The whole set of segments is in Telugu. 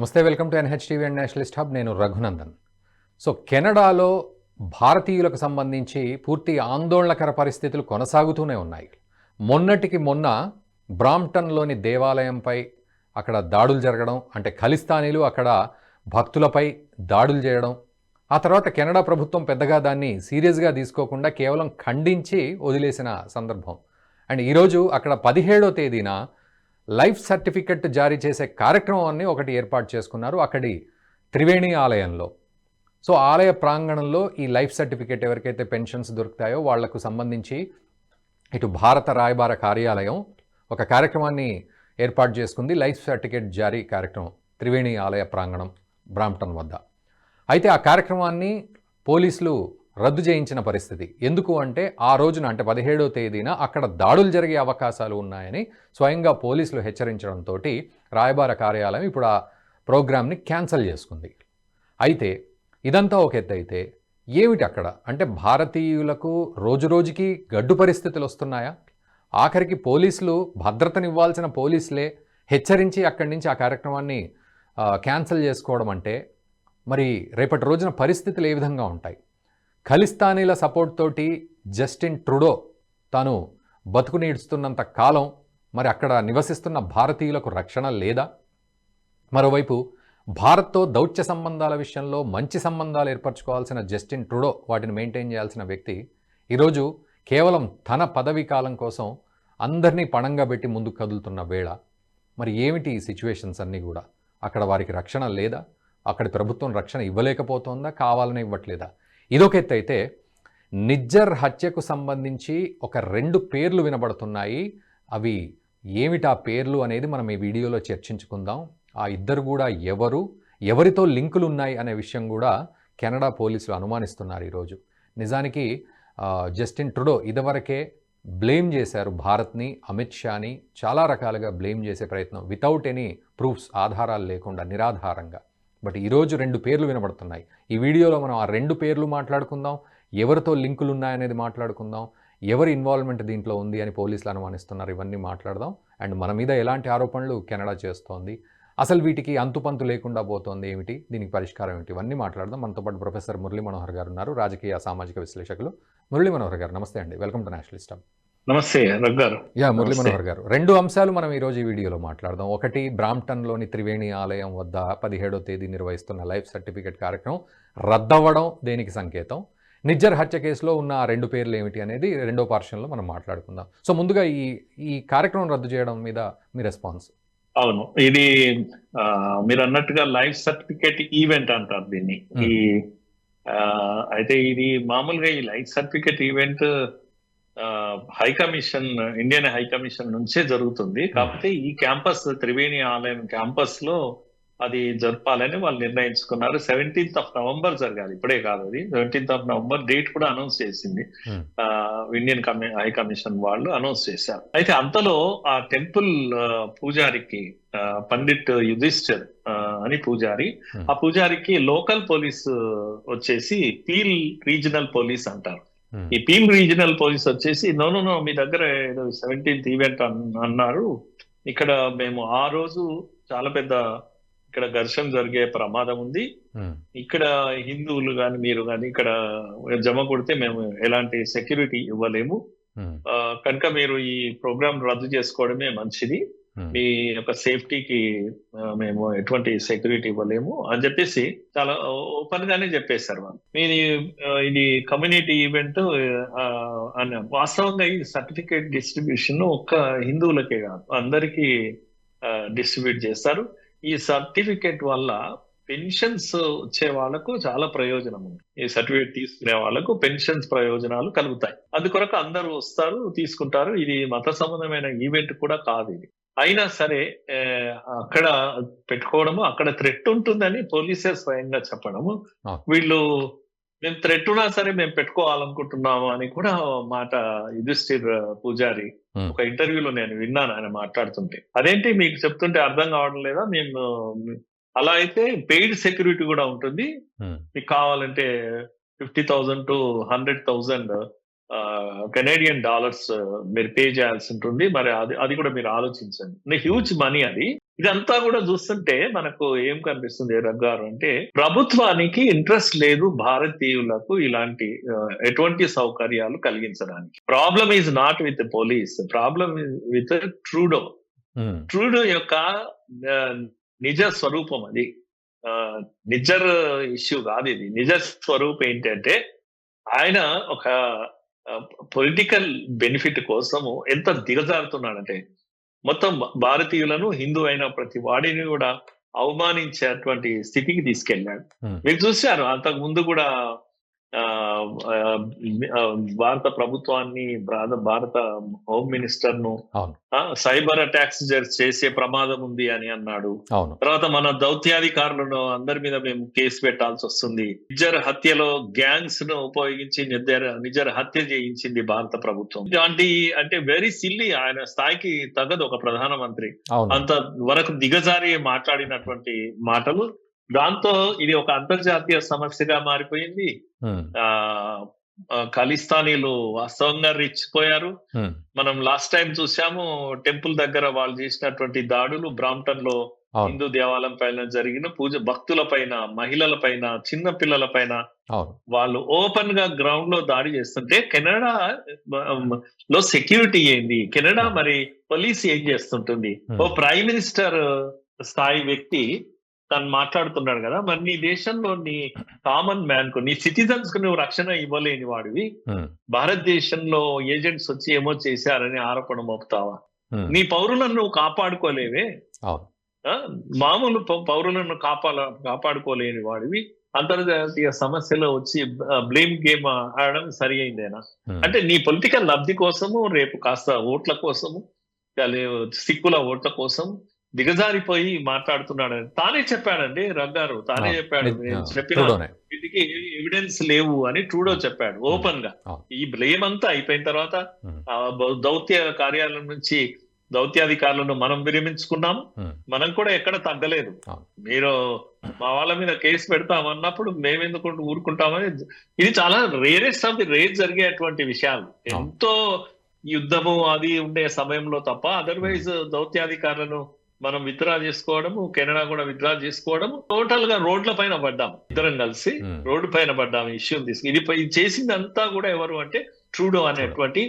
నమస్తే welcome to NHTV and nationalist hub. నేను రఘునందన్. సో కెనడాలో భారతీయులకు సంబంధించి పూర్తి ఆందోళనకర పరిస్థితులు కొనసాగుతూనే ఉన్నాయి. మొన్నటికి మొన్న బ్రాంప్టన్లోని దేవాలయంపై అక్కడ దాడులు జరగడం అంటే ఖలిస్తానీలు అక్కడ భక్తులపై దాడులు చేయడం ఆ తర్వాత కెనడా ప్రభుత్వం పెద్దగా దాన్ని సీరియస్గా తీసుకోకుండా కేవలం ఖండించి వదిలేసిన సందర్భం. అండ్ ఈరోజు అక్కడ పదిహేడో తేదీన లైఫ్ సర్టిఫికెట్ జారీ చేసే కార్యక్రమాన్ని ఒకటి ఏర్పాటు చేసుకున్నారు అక్కడి త్రివేణి ఆలయంలో. సో ఆలయ ప్రాంగణంలో ఈ లైఫ్ సర్టిఫికేట్ ఎవరికైతే పెన్షన్స్ దొరుకుతాయో వాళ్ళకు సంబంధించి ఇటు భారత రాయబార కార్యాలయం ఒక కార్యక్రమాన్ని ఏర్పాటు చేసుకుంది. లైఫ్ సర్టిఫికేట్ జారీ కార్యక్రమం త్రివేణి ఆలయ ప్రాంగణం బ్రాంప్టన్ వద్ద. అయితే ఆ కార్యక్రమాన్ని పోలీసులు రద్దు చేయించిన పరిస్థితి. ఎందుకు అంటే ఆ రోజున అంటే పదిహేడో తేదీన అక్కడ దాడులు జరిగే అవకాశాలు ఉన్నాయని స్వయంగా పోలీసులు హెచ్చరించడంతో రాయబార కార్యాలయం ఇప్పుడు ఆ ప్రోగ్రామ్ని క్యాన్సిల్ చేసుకుంది. అయితే ఇదంతా ఒక ఎత్తు అయితే ఏమిటి అక్కడ? అంటే భారతీయులకు రోజురోజుకి గడ్డు పరిస్థితులు వస్తున్నాయా? ఆఖరికి పోలీసులు భద్రతనివ్వాల్సిన పోలీసులే హెచ్చరించి అక్కడి నుంచి ఆ కార్యక్రమాన్ని క్యాన్సిల్ చేసుకోవడం అంటే మరి రేపటి రోజున పరిస్థితులు ఏ విధంగా ఉంటాయి? ఖలిస్తానీల సపోర్ట్ తోటి జస్టిన్ ట్రుడో తాను బతుకు నీడుస్తున్నంత కాలం మరి అక్కడ నివసిస్తున్న భారతీయులకు రక్షణ లేదా? మరోవైపు భారత్తో దౌత్య సంబంధాల విషయంలో మంచి సంబంధాలు ఏర్పరచుకోవాల్సిన జస్టిన్ ట్రుడో వాటిని మెయింటైన్ చేయాల్సిన వ్యక్తి ఈరోజు కేవలం తన పదవీ కాలం కోసం అందరినీ పణంగా పెట్టి ముందుకు కదులుతున్న వేళ. మరి ఏమిటి ఈ సిచ్యువేషన్స్ అన్నీ కూడా? అక్కడ వారికి రక్షణ లేదా? అక్కడి ప్రభుత్వం రక్షణ ఇవ్వలేకపోతుందా? కావాలని ఇవ్వట్లేదా? ఇదొక ఎత్తు అయితే నిజ్జర్ హత్యకు సంబంధించి ఒక రెండు పేర్లు వినబడుతున్నాయి. అవి ఏమిటా పేర్లు అనేది మనం ఈ వీడియోలో చర్చించుకుందాం. ఆ ఇద్దరు కూడా ఎవరు ఎవరితో లింకులు ఉన్నాయి అనే విషయం కూడా కెనడా పోలీసులు అనుమానిస్తున్నారు ఈరోజు. నిజానికి జస్టిన్ ట్రుడో ఇదివరకే బ్లేమ్ చేశారు భారత్ని అమిత్ షాని చాలా రకాలుగా బ్లేమ్ చేసే ప్రయత్నం వితౌట్ ఎనీ ప్రూఫ్స్ ఆధారాలు లేకుండా నిరాధారంగా. బట్ ఈరోజు రెండు పేర్లు వినబడుతున్నాయి. ఈ వీడియోలో మనం ఆ రెండు పేర్లు మాట్లాడుకుందాం. ఎవరితో లింకులు ఉన్నాయనేది మాట్లాడుకుందాం. ఎవరి ఇన్వాల్వ్మెంట్ దీంట్లో ఉంది అని పోలీసులు అనుమానిస్తున్నారు ఇవన్నీ మాట్లాడదాం. అండ్ మన మీద ఎలాంటి ఆరోపణలు కెనడా చేస్తోంది? అసలు వీటికి అంతుపంతు లేకుండా పోతోంది ఏమిటి? దీనికి పరిష్కారం ఏమిటి? ఇవన్నీ మాట్లాడదాం. మనతో పాటు ప్రొఫెసర్ మురళీ మనోహర్ గారు ఉన్నారు. రాజకీయ సామాజిక విశ్లేషకులు మురళీ మనోహర్ గారు నమస్తే అండి. Welcome to nationalist. నమస్తే గారు. యా మురళీ. మనోహర్ గారు. రెండు అంశాలు మనం ఈరోజు ఈ వీడియోలో మాట్లాడదాం. ఒకటి బ్రాంప్టన్లోని త్రివేణి ఆలయం వద్ద పదిహేడో తేదీ నిర్వహిస్తున్న లైఫ్ సర్టిఫికేట్ కార్యక్రమం రద్దవ్వడం దేనికి సంకేతం? నిజ్జర్ హత్య కేసులో ఉన్న ఆ రెండు పేర్లు ఏమిటి అనేది రెండో పార్షన్లో మనం మాట్లాడుకుందాం. సో ముందుగా ఈ ఈ కార్యక్రమం రద్దు చేయడం మీద మీ రెస్పాన్స్. అవును. ఇది మీరు అన్నట్టుగా లైఫ్ సర్టిఫికేట్ ఈవెంట్ అంటారు దీన్ని. ఈ అయితే ఇది మామూలుగా ఈ life certificate event high commission Indian high commission నుంచే జరుగుతుంది. కాకపోతే ఈ క్యాంపస్ త్రివేణి ఆలయం క్యాంపస్లో అది జరపాలని వాళ్ళు నిర్ణయించుకున్నారు. సెవెంటీన్త్ ఆఫ్ నవంబర్ జరగాలి. ఇప్పుడే కాదు అది. సెవెంటీన్త్ ఆఫ్ నవంబర్ డేట్ కూడా అనౌన్స్ చేసింది. Hmm. ఆ, ఇండియన్ కమి హై కమిషన్ వాళ్ళు అనౌన్స్ చేశారు. అయితే అంతలో ఆ టెంపుల్ పూజారికి పండిట్ యుధిష్ఠర్ అని పూజారి Hmm. ఆ పూజారికి లోకల్ పోలీస్ వచ్చేసి పీల్ రీజనల్ పోలీస్ అంటారు. ఈ పీల్ రీజనల్ పోలీస్ వచ్చేసి నో నో మీ దగ్గర ఏదో సెవెంటీన్త్ ఈవెంట్ అన్నారు. ఇక్కడ మేము ఆ రోజు చాలా పెద్ద ఇక్కడ ఘర్షణ జరిగే ప్రమాదం ఉంది. ఇక్కడ హిందువులు కానీ మీరు కానీ ఇక్కడ జమ కొడితే మేము ఎలాంటి సెక్యూరిటీ ఇవ్వలేము. ఆ, కనుక మీరు ఈ ప్రోగ్రామ్ రద్దు చేసుకోవడమే మంచిది. Hmm. మీ యొక్క సేఫ్టీకి మేము ఎటువంటి సెక్యూరిటీ ఇవ్వలేము అని చెప్పేసి చాలా ఓపెన్ గానే చెప్పేశారు వాళ్ళు. ఇది కమ్యూనిటీ ఈవెంట్ అని వాస్తవంగా ఈ సర్టిఫికేట్ డిస్ట్రిబ్యూషన్ ఒక్క హిందువులకే కాదు అందరికీ డిస్ట్రిబ్యూట్ చేస్తారు. ఈ సర్టిఫికేట్ వల్ల పెన్షన్స్ వచ్చే వాళ్ళకు చాలా ప్రయోజనం ఉంది. ఈ సర్టిఫికేట్ తీసుకునే వాళ్ళకు పెన్షన్స్ ప్రయోజనాలు కలుగుతాయి. అందుకొరకు అందరూ వస్తారు తీసుకుంటారు. ఇది మత సంబంధమైన ఈవెంట్ కూడా కాదు ఇది. అయినా సరే అక్కడ పెట్టుకోవడము అక్కడ థ్రెట్ ఉంటుందని పోలీసే స్వయంగా చెప్పడము. వీళ్ళు మేము థ్రెట్ ఉన్నా సరే మేము పెట్టుకోవాలనుకుంటున్నాము అని కూడా మాట యుధిష్ఠిర్ పూజారి. ఒక ఇంటర్వ్యూలో నేను విన్నాను ఆయన మాట్లాడుతుంటే. అదేంటి మీకు చెప్తుంటే అర్థం కావడం లేదా? మేము అలా అయితే పెయిడ్ సెక్యూరిటీ కూడా ఉంటుంది. మీకు కావాలంటే fifty thousand to hundred thousand Canadian dollars మీరు పే చేయాల్సి ఉంటుంది మరి అది అది కూడా మీరు ఆలోచించండి. హ్యూజ్ మనీ అది. ఇదంతా కూడా చూస్తుంటే మనకు ఏం కనిపిస్తుంది రగ్గారు అంటే ప్రభుత్వానికి ఇంట్రెస్ట్ లేదు భారతీయులకు ఇలాంటి ఎటువంటి సౌకర్యాలు కలిగించడానికి. Problem is not with police problem with Trudeau Trudeau యొక్క నిజ స్వరూపం అది. నిజర్ ఇష్యూ కాదు ఇది. నిజ స్వరూపం ఏంటంటే ఆయన ఒక పొలిటికల్ బెనిఫిట్ కోసము ఎంత దిగజారుతున్నాడంటే మొత్తం భారతీయులను హిందూ అయిన ప్రతి వాడిని కూడా అవమానించేటువంటి స్థితికి తీసుకెళ్ళాడు. మీరు చూశారు అంతకు ముందు కూడా భారత ప్రభుత్వాన్ని భారత హోమ్ మినిస్టర్ను సైబర్ అటాక్స్ చేసే ప్రమాదం ఉంది అని అన్నాడు. తర్వాత మన దౌత్యాధికారులను అందరి మీద మేము కేసు పెట్టాల్సి వస్తుంది. నిజర్ హత్యలో గ్యాంగ్స్ను ఉపయోగించి నిజర్ నిజర్ హత్య చేయించింది భారత ప్రభుత్వం. ఇలాంటి అంటే వెరీ సిల్లీ ఆయన స్థాయికి తగ్గదు ఒక ప్రధానమంత్రి. అంత వరకు దిగజారి మాట్లాడినటువంటి మాటలు దాంతో ఇది ఒక అంతర్జాతీయ సమస్యగా మారిపోయింది. ఉమ్, ఆ ఖలిస్తానీలు వాస్తవంగా రెచ్చిపోయారు. ఉమ్, మనం లాస్ట్ టైం చూసాము టెంపుల్ దగ్గర వాళ్ళు చేసినటువంటి దాడులు బ్రాంప్టన్లో హిందూ దేవాలయం పైన జరిగిన పూజ భక్తుల పైన మహిళల పైన చిన్న పిల్లల పైన వాళ్ళు ఓపెన్గా గ్రౌండ్లో దాడి చేస్తుంటే కెనడా లో సెక్యూరిటీ ఏంది? కెనడా మరి పోలీస్ ఏం చేస్తుంటుంది? ఓ ప్రైమ్ మినిస్టర్ స్థాయి వ్యక్తి తను మాట్లాడుతున్నాడు కదా మరి నీ దేశంలో నీ కామన్ మ్యాన్కు నీ సిటిజన్స్కు నువ్వు రక్షణ ఇవ్వలేని వాడివి. భారతదేశంలో ఏజెంట్స్ వచ్చి ఏమో చేశారని ఆరోపణ మోపుతావా? నీ పౌరులను నువ్వు కాపాడుకోలేవే? మామూలు పౌరులను కాపాడ కాపాడుకోలేని వాడివి. అంతర్జాతీయ సమస్యలో వచ్చి బ్లేమ్ గేమ్ ఆడడం సరి అయిందేనా అంటే నీ పొలిటికల్ లబ్ధి కోసము రేపు కాస్త ఓట్ల కోసము సిక్కుల ఓట్ల కోసం దిగజారిపోయి మాట్లాడుతున్నాడు. తానే చెప్పాడండి రగ్గారు. తానే చెప్పాడు. చెప్పిన. వీటికి ఎవిడెన్స్ లేవు అని ట్రూడో చెప్పాడు ఓపెన్గా. ఈ బ్లేమ్ అంతా అయిపోయిన తర్వాత దౌత్య కార్యాలయం నుంచి దౌత్యాధికారులను మనం విరమించుకున్నాము ఉమ్. మనం కూడా ఎక్కడ తగ్గలేదు. మీరు మా వాళ్ళ మీద కేసు పెడతామన్నప్పుడు మేమెందుకు ఊరుకుంటామని ఇది చాలా రేరెస్ట్ ఆఫ్ ది రేర్ జరిగేటువంటి విషయాలు. ఎంతో యుద్ధము అది ఉండే సమయంలో తప్ప అదర్వైజ్ దౌత్యాధికారులను మనం విత్డ్రా చేసుకోవడము కెనడా కూడా విత్డ్రా చేసుకోవడము టోటల్గా రోడ్ల పైన పడ్డాం ఇద్దరం కలిసి ఉమ్. రోడ్డు పైన పడ్డాం ఇష్యూని తీసుకు ఇది చేసిందంతా కూడా ఎవరు అంటే ట్రూడో అనేటువంటి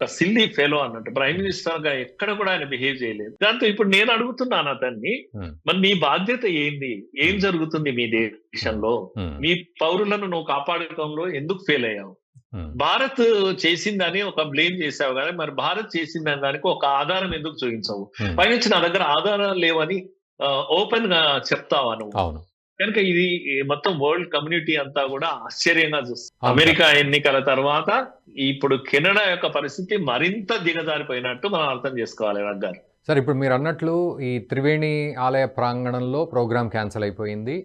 సిల్లీ ఫెలో అన్నట్టు. ప్రైమ్ మినిస్టర్గా ఎక్కడ కూడా ఆయన బిహేవ్ చేయలేదు. దాంతో ఇప్పుడు నేను అడుగుతున్నాను అతన్ని Hmm. మరి నీ బాధ్యత ఏంది? ఏం జరుగుతుంది మీ దేశంలో? మీ పౌరులను నువ్వు కాపాడటంలో ఎందుకు ఫెయిల్ అయ్యావు? భారత్ చేసిందని ఒక బ్లేమ్ చేసావు కానీ మరి భారత్ చేసిందని దానికి ఒక ఆధారం ఎందుకు చూపించవు? ఉమ్, పైనుంచి నా దగ్గర ఆధారాలు లేవని ఓపెన్గా చెప్తావా నువ్వు? అవును. కనుక ఇది మొత్తం వరల్డ్ కమ్యూనిటీ అంతా కూడా ఆశ్చర్యంగా చూస్తుంది. అమెరికా ఎన్నికల తర్వాత ఇప్పుడు కెనడా యొక్క పరిస్థితి మరింత దిగజారిపోయినట్టు మనం అర్థం చేసుకోవాలి రగ్గారు సార్ ఇప్పుడు మీరు అన్నట్లు ఈ త్రివేణి ఆలయ ప్రాంగణంలో ప్రోగ్రామ్ క్యాన్సిల్ అయిపోయింది.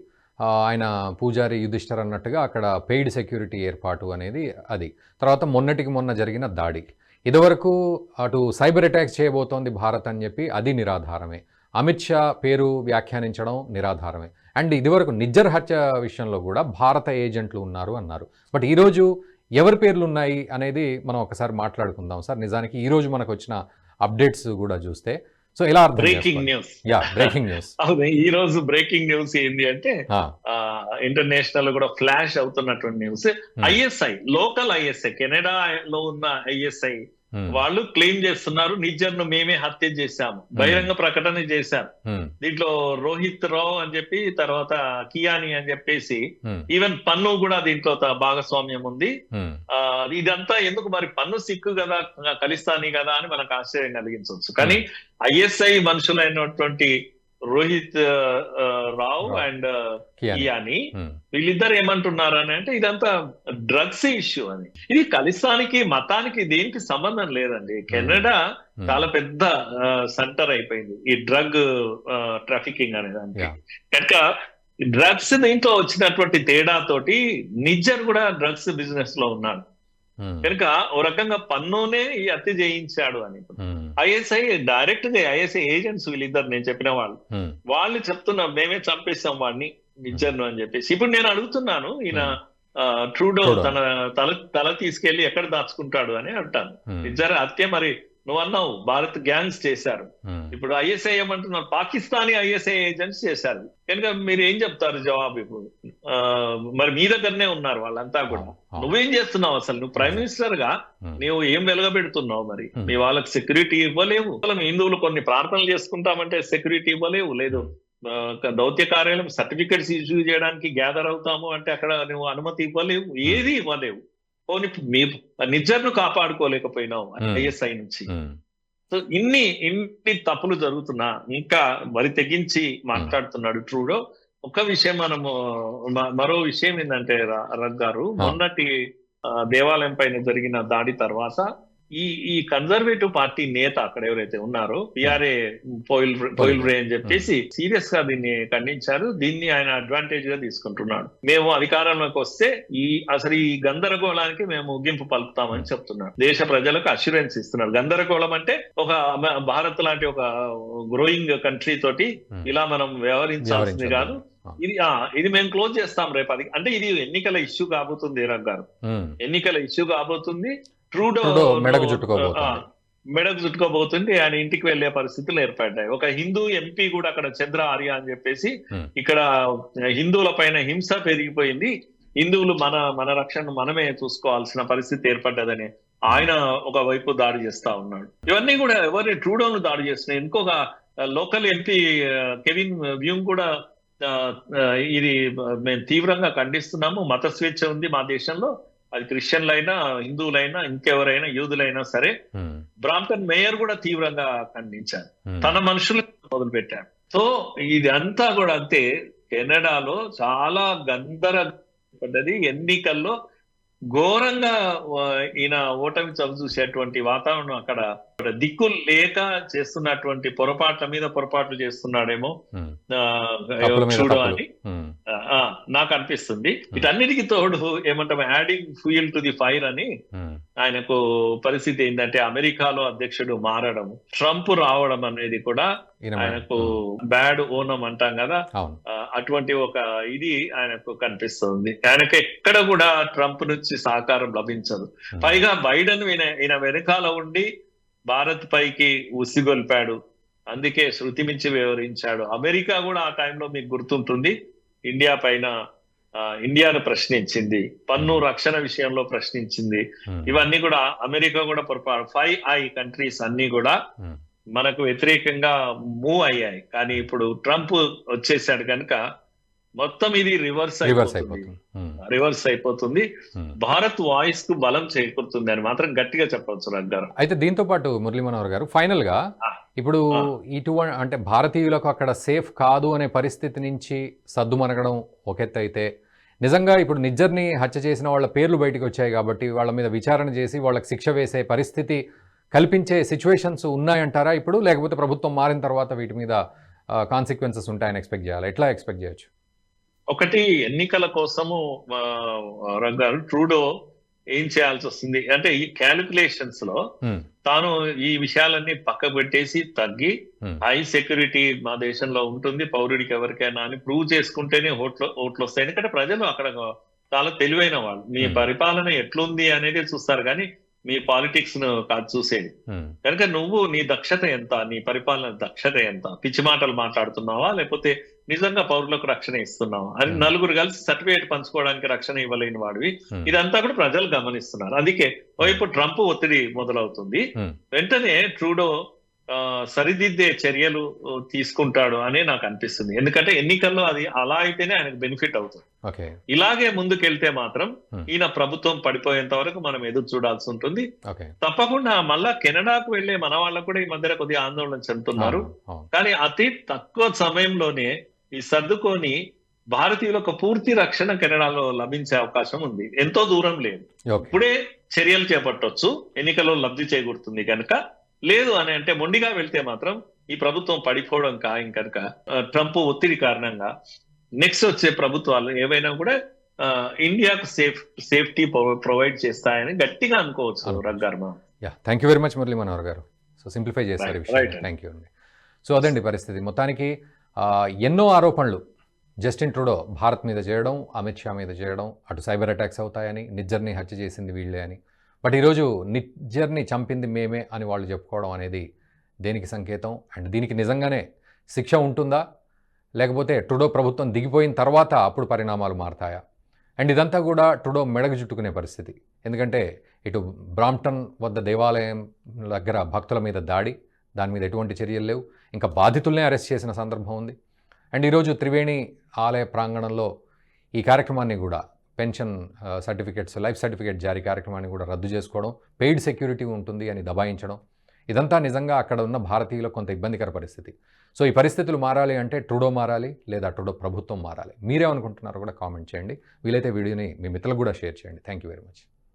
ఆయన పూజారి యుధిష్ఠర్ అన్నట్టుగా అక్కడ పెయిడ్ సెక్యూరిటీ ఏర్పాటు అనేది అది. తర్వాత మొన్నటికి మొన్న జరిగిన దాడి. ఇదివరకు అటు సైబర్ అటాక్స్ చేయబోతోంది భారత్ అని చెప్పి అది నిరాధారమే. అమిత్ షా పేరు వ్యాఖ్యానించడం నిరాధారమే. అండ్ ఇదివరకు నిజ్జర్ హత్య విషయంలో కూడా భారత ఏజెంట్లు ఉన్నారు అన్నారు. బట్ ఈరోజు ఎవరి పేర్లు ఉన్నాయి అనేది మనం ఒకసారి మాట్లాడుకుందాం సార్. నిజానికి ఈరోజు మనకు వచ్చిన అప్డేట్స్ కూడా చూస్తే సో అర్థం breaking news yeah breaking news అవును ఈ రోజు బ్రేకింగ్ న్యూస్ ఏంది అంటే ఇంటర్నేషనల్ కూడా ఫ్లాష్ అవుతున్నటువంటి news ISI local ISI Canada లో ఉన్న ఐఎస్ఐ వాళ్ళు క్లెయిమ్ చేస్తున్నారు నిజర్ను మేమే హత్య చేశాము. బహిరంగ ప్రకటన చేశారు. దీంట్లో రోహిత్ రావు అని చెప్పి తర్వాత కియాని అని చెప్పేసి ఈవెన్ పన్ను కూడా దీంట్లో భాగస్వామ్యం ఉంది. ఆ, ఇదంతా ఎందుకు మరి పన్ను సిక్కు కదా కలిస్తాని కదా అని మనకు ఆశ్చర్యం కలిగించవచ్చు. కానీ ఐఎస్ఐ మనుషులైనటువంటి రోహిత్ రావు. అండ్ కియాని. వీళ్ళిద్దరు ఏమంటున్నారు అని అంటే ఇదంతా డ్రగ్స్ ఇష్యూ అని. ఇది కలిస్తానికి మతానికి దేనికి సంబంధం లేదండి. కెనడా చాలా పెద్ద సెంటర్ అయిపోయింది ఈ డ్రగ్ ట్రాఫికింగ్ అనే దానికి. కనుక డ్రగ్స్ దీంట్లో వచ్చినటువంటి తేడా తోటి నిజర్ కూడా డ్రగ్స్ బిజినెస్లో ఉన్నాడు. కనుక ఓ రకంగా పన్నునే ఈ హత్య చేయించాడు అని. ఐఎస్ఐ డైరెక్ట్గా ఐఎస్ఐ ఏజెంట్స్ వీళ్ళిద్దరు నేను చెప్పిన వాళ్ళు. వాళ్ళు చెప్తున్నారు మేమే చంపేస్తాం వాడిని నిజర్ను అని చెప్పేసి. ఇప్పుడు నేను అడుగుతున్నాను ఈయన ట్రూడో. తన తల తల తీసుకెళ్ళి ఎక్కడ దాచుకుంటాడు అని అంటాను. నిజర హత్య మరి నువ్వు అన్నావు భారత్ గ్యాంగ్స్ చేశారు. ఇప్పుడు ఐఎస్ఐ ఏమంటున్నారు పాకిస్తానీ ఐఎస్ఐ ఏజెంట్స్ చేశారు. కనుక మీరు ఏం చెప్తారు జవాబు ఇప్పుడు? మరి మీ దగ్గరనే ఉన్నారు వాళ్ళంతా కూడా. నువ్వేం చేస్తున్నావు అసలు? నువ్వు ప్రైమ్ మినిస్టర్గా నువ్వు ఏం వెలగబెడుతున్నావు మరి. మీ వాళ్ళకి సెక్యూరిటీ ఇవ్వలేవు. అసలు హిందువులు కొన్ని ప్రార్థనలు చేసుకుంటామంటే సెక్యూరిటీ ఇవ్వలేవు. లేదు దౌత్య కార్యాలయం సర్టిఫికెట్స్ ఇష్యూ చేయడానికి గ్యాదర్ అవుతాము అంటే అక్కడ నువ్వు అనుమతి ఇవ్వలేవు. ఏది ఇవ్వలేవు. పోనీ మీ నిజర్ను కాపాడుకోలేకపోయినావు. ఐఎస్ఐ నుంచి. సో ఇన్ని ఇన్ని తప్పులు జరుగుతున్నా ఇంకా మరి తెగించి మాట్లాడుతున్నాడు ట్రూడో ఒక విషయం మనము మరో విషయం ఏంటంటే రగ్ గారు మొన్నటి దేవాలయం పైన జరిగిన దాడి తర్వాత ఈ ఈ కన్జర్వేటివ్ పార్టీ నేత అక్కడ ఎవరైతే ఉన్నారో పిఆర్ఏ పోయిల్ పోయిల్ రే అని చెప్పేసి సీరియస్గా దీన్ని ఖండించారు. దీన్ని ఆయన అడ్వాంటేజ్గా తీసుకుంటున్నాడు. మేము అధికారంలోకి వస్తే ఈ అసలు ఈ గందరగోళానికి మేము ముగింపు పలుకుతామని చెప్తున్నాడు దేశ ప్రజలకు అష్యూరెన్స్ ఇస్తున్నారు. గందరగోళం అంటే ఒక భారత్ లాంటి ఒక గ్రోయింగ్ కంట్రీ తోటి ఉమ్. ఇలా మనం వ్యవహరించాల్సింది వ్యవహరించాలి. కాదు. ఇది ఆ, ఇది మేము క్లోజ్ చేస్తాం రేపు అది. అంటే ఇది ఎన్నికల ఇష్యూ కాబోతుంది రగ్ గారు. ఎన్నికల ఇష్యూ కాబోతుంది. ట్రూడో ట్రూడో మెడకు చుట్టుకోబోతోంది. ఆ, మెడకు చుట్టుకోబోతుంది. ఆయన ఇంటికి వెళ్ళే పరిస్థితులు ఏర్పడ్డాయి. ఒక హిందూ ఎంపీ కూడా అక్కడ చంద్ర ఆర్య అని చెప్పేసి Hmm. ఇక్కడ హిందువుల పైన హింస పెరిగిపోయింది. హిందువులు మన మన రక్షణను మనమే చూసుకోవాల్సిన పరిస్థితి ఏర్పడ్డదని ఆయన ఒక వైపు దాడి చేస్తా ఉన్నాడు. ఇవన్నీ కూడా ఎవరిని ట్రూడోను దాడి చేస్తున్నాయి. ఇంకొక లోకల్ ఎంపీ కెవిన్ వ్యూమ్ కూడా ఇది మేము తీవ్రంగా ఖండిస్తున్నాము. మత స్వేచ్ఛ ఉంది మా దేశంలో. అది క్రిస్టియన్లైనా హిందువులైనా ఇంకెవరైనా యూదులైనా సరే ఉమ్, బ్రాంప్టన్ మేయర్ కూడా తీవ్రంగా ఖండించారు. ఉమ్, తన మనుషులు మొదలు పెట్టారు సో ఇది అంతా కూడా అంతే కెనడాలో చాలా గందర పడ్డది ఎన్నికల్లో ఘోరంగా ఈయన ఓటమి చవి చూసేటువంటి వాతావరణం అక్కడ దిక్కులు లేక చేస్తున్నటువంటి పొరపాట్ల మీద పొరపాట్లు చేస్తున్నాడేమో ఉమ్, నాకు అనిపిస్తుంది వీటన్నిటికీ తోడు ఏమంటాం adding fuel to the fire అని ఆయనకు పరిస్థితి ఏంటంటే అమెరికాలో అధ్యక్షుడు మారడం ట్రంప్ రావడం అనేది కూడా ఆయనకు బ్యాడ్ ఓనం అంటాం కదా. అటువంటి ఒక ఇది ఆయనకు కనిపిస్తుంది. ఆయనకు ఎక్కడ కూడా ట్రంప్ నుంచి సహకారం లభించదు. పైగా బైడెన్ ఈయన ఈయన వెనకాల ఉండి భారత్ పైకి ఉసిగొల్పాడు. అందుకే శృతి మించి వివరించాడు. అమెరికా కూడా ఆ టైంలో మీకు గుర్తుంటుంది. ఇండియా పైన ఇండియాను ప్రశ్నించింది. పన్ను రక్షణ విషయంలో ప్రశ్నించింది. ఉమ్, ఇవన్నీ కూడా అమెరికా కూడా పొరపాటు. ఫైవ్ ఐ కంట్రీస్ అన్ని కూడా ఉమ్, మనకు వ్యతిరేకంగా మూవ్ అయ్యాయి. కానీ ఇప్పుడు ట్రంప్ వచ్చేసాడు కనుక మొత్తం ఇది రివర్స్ రివర్స్ అయిపోతుంది. ఉమ్, రివర్స్ అయిపోతుంది. భారత్ వాయిస్కు బలం చేకూరుతుంది అని మాత్రం గట్టిగా చెప్పవచ్చు రగ్గారు అయితే దీంతో పాటు మురళీ మనోహర్ గారు ఫైనల్గా. ఇప్పుడు. ఇటువంటి అంటే భారతీయులకు అక్కడ సేఫ్ కాదు అనే పరిస్థితి నుంచి సద్దుమనగడం ఒక ఎత్తు అయితే నిజంగా ఇప్పుడు నిజ్జర్ని హత్య చేసిన వాళ్ళ పేర్లు బయటకు వచ్చాయి కాబట్టి వాళ్ళ మీద విచారణ చేసి వాళ్ళకి శిక్ష వేసే పరిస్థితి కల్పించే సిచ్యువేషన్స్ ఉన్నాయంటారా ఇప్పుడు? లేకపోతే ప్రభుత్వం మారిన తర్వాత వీటి మీద కాన్సిక్వెన్సెస్ ఉంటాయని ఎక్స్పెక్ట్ చేయాలి? ఎట్లా ఎక్స్పెక్ట్ చేయొచ్చు? ఒకటి ఎన్నికల కోసము ట్రూడో ఏం చేయాల్సి వస్తుంది? అంటే ఈ క్యాలిక్యులేషన్స్లో ఉమ్, తాను ఈ విషయాలన్నీ పక్క పెట్టేసి తగ్గి హై సెక్యూరిటీ మా దేశంలో ఉంటుంది. పౌరుడికి ఎవరికైనా అని ప్రూవ్ చేసుకుంటేనే ఓట్లు ఓట్లు వస్తాయి. ఎందుకంటే ప్రజలు అక్కడ చాలా తెలివైన వాళ్ళు. మీ Hmm. పరిపాలన ఎట్లుంది అనేది చూస్తారు. కానీ మీ పాలిటిక్స్ను కాదు చూసేది. కనుక నువ్వు నీ దక్షత ఎంత నీ పరిపాలన దక్షత ఎంత? పిచ్చి మాటలు మాట్లాడుతున్నావా? లేకపోతే నిజంగా పౌరులకు రక్షణ ఇస్తున్నావా? అని. నలుగురు కలిసి సర్టిఫికేట్ పంచుకోవడానికి రక్షణ ఇవ్వలేని వాడివి. ఇదంతా కూడా ప్రజలు గమనిస్తున్నారు. అందుకే వైపు ట్రంప్ ఒత్తిడి మొదలవుతుంది. వెంటనే ట్రూడో సరిదిద్దే చర్యలు తీసుకుంటాడు అని నాకు అనిపిస్తుంది. ఎందుకంటే ఎన్నికల్లో అది అలా అయితేనే ఆయనకు బెనిఫిట్ అవుతుంది. ఇలాగే ముందుకెళ్తే మాత్రం. ఈయన ప్రభుత్వం పడిపోయేంత వరకు మనం ఎదురు చూడాల్సి ఉంటుంది. తప్పకుండా మళ్ళా కెనడాకు వెళ్ళే మన వాళ్ళకు కూడా ఈ మధ్యన కొద్దిగా ఆందోళన చెందుతున్నారు. కానీ అతి తక్కువ సమయంలోనే ఈ సర్దుకొని భారతీయులకు పూర్తి రక్షణ కెనడాలో లభించే అవకాశం ఉంది. ఎంతో దూరం లేదు. ఇప్పుడే చర్యలు చేపట్టొచ్చు. ఎన్నికల్లో లబ్ధి చేకూరుతుంది కనుక లేదు అని అంటే మొండిగా వెళ్తే మాత్రం ఈ ప్రభుత్వం పడిపోవడం ఖాయం కనుక ట్రంప్ ఒత్తిడి కారణంగా నెక్స్ట్ వచ్చే ప్రభుత్వాలు ఏవైనా కూడా ఇండియాకు సేఫ్ సేఫ్టీ ప్రొవైడ్ చేస్తాయని గట్టిగా అనుకోవచ్చు. రగ్గార్మా yeah thank you very much Murali Manohar గారు. సో సింప్లిఫై చేశారు right. థ్యాంక్ యూ అండి. సో అదండి పరిస్థితి. మొత్తానికి ఎన్నో ఆరోపణలు జస్టిన్ ట్రూడో భారత్ మీద చేయడం అమిత్ షా మీద చేయడం అటు సైబర్ అటాక్స్ అవుతాయని నిజ్జర్ని హత్య చేసింది వీళ్ళే అని. బట్ ఈరోజు నిజ్జర్ని చంపింది మేమే అని వాళ్ళు చెప్పుకోవడం అనేది దేనికి సంకేతం? అండ్ దీనికి నిజంగానే శిక్ష ఉంటుందా? లేకపోతే ట్రుడో ప్రభుత్వం దిగిపోయిన తర్వాత అప్పుడు పరిణామాలు మారతాయా? అండ్ ఇదంతా కూడా ట్రుడో మెడకు చుట్టుకునే పరిస్థితి. ఎందుకంటే ఇటు బ్రాంప్టన్ వద్ద దేవాలయం దగ్గర భక్తుల మీద దాడి దాని మీద ఎటువంటి చర్యలు లేవు. ఇంకా బాధితుల్నే అరెస్ట్ చేసిన సందర్భం ఉంది. అండ్ ఈరోజు త్రివేణి ఆలయ ప్రాంగణంలో ఈ కార్యక్రమాన్ని కూడా పెన్షన్ సర్టిఫికేట్స్ లైఫ్ సర్టిఫికేట్ జారీ కార్యక్రమాన్ని కూడా రద్దు చేసుకోవడం పెయిడ్ సెక్యూరిటీ ఉంటుంది అని దబాయించడం ఇదంతా నిజంగా అక్కడ ఉన్న భారతీయులకు కొంత ఇబ్బందికర పరిస్థితి. సో ఈ పరిస్థితులు మారాలి అంటే ట్రుడో మారాలి లేదా ట్రుడో ప్రభుత్వం మారాలి. మీరేమనుకుంటున్నారో కూడా కామెంట్ చేయండి. వీలైతే వీడియోని మీ మిత్రులకు కూడా షేర్ చేయండి. Thank you very much.